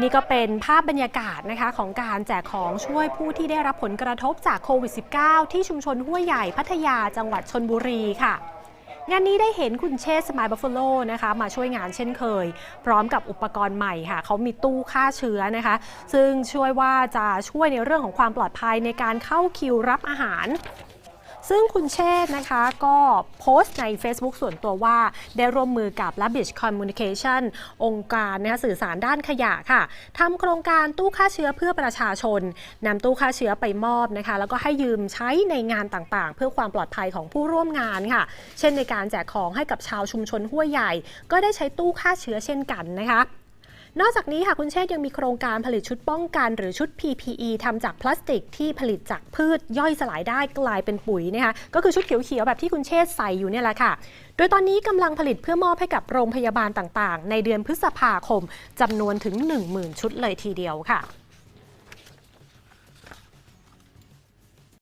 นี่ก็เป็นภาพบรรยากาศนะคะของการแจกของช่วยผู้ที่ได้รับผลกระทบจากโควิด -19 ที่ชุมชนห้วยใหญ่พัทยาจังหวัดชนบุรีค่ะ งานนี้ได้เห็นคุณเชษสมายบัฟเฟโลนะคะ มาช่วยงานเช่นเคย พร้อมกับอุปกรณ์ใหม่ค่ะ เขามีตู้ฆ่าเชื้อนะคะ ซึ่งช่วยว่าจะช่วยในเรื่องของความปลอดภัยในการเข้าคิวรับอาหาร ซึ่งคุณเชษ์นะคะก็โพสต์ใน Facebook ส่วนตัวว่า ได้ร่วมมือกับ Labish Communication องค์การนะคะสื่อสารด้านขยะค่ะทำโครงการตู้ฆ่าเชื้อเพื่อประชาชนนำตู้ฆ่าเชื้อไปมอบนะคะ แล้วก็ให้ยืมใช้ในงานต่างๆ เพื่อความปลอดภัยของผู้ร่วมงานค่ะ เช่นในการแจกของให้กับชาวชุมชนห้วยใหญ่ ก็ได้ใช้ตู้ฆ่าเชื้อเช่นกันนะคะ นอกจากนี้ค่ะคุณเชษยังมีโครงการผลิตชุดป้องกัน หรือชุด PPE ทำจากพลาสติกที่ผลิตจากพืชย่อยสลายได้กลายเป็นปุ๋ยนะคะก็คือชุดเขียวๆแบบที่คุณเชษใส่อยู่เนี่ยแหละค่ะ โดยตอนนี้กำลังผลิตเพื่อมอบให้กับโรงพยาบาลต่างๆ ในเดือนพฤษภาคมจำนวนถึง 10,000 ชุดเลยทีเดียวค่ะ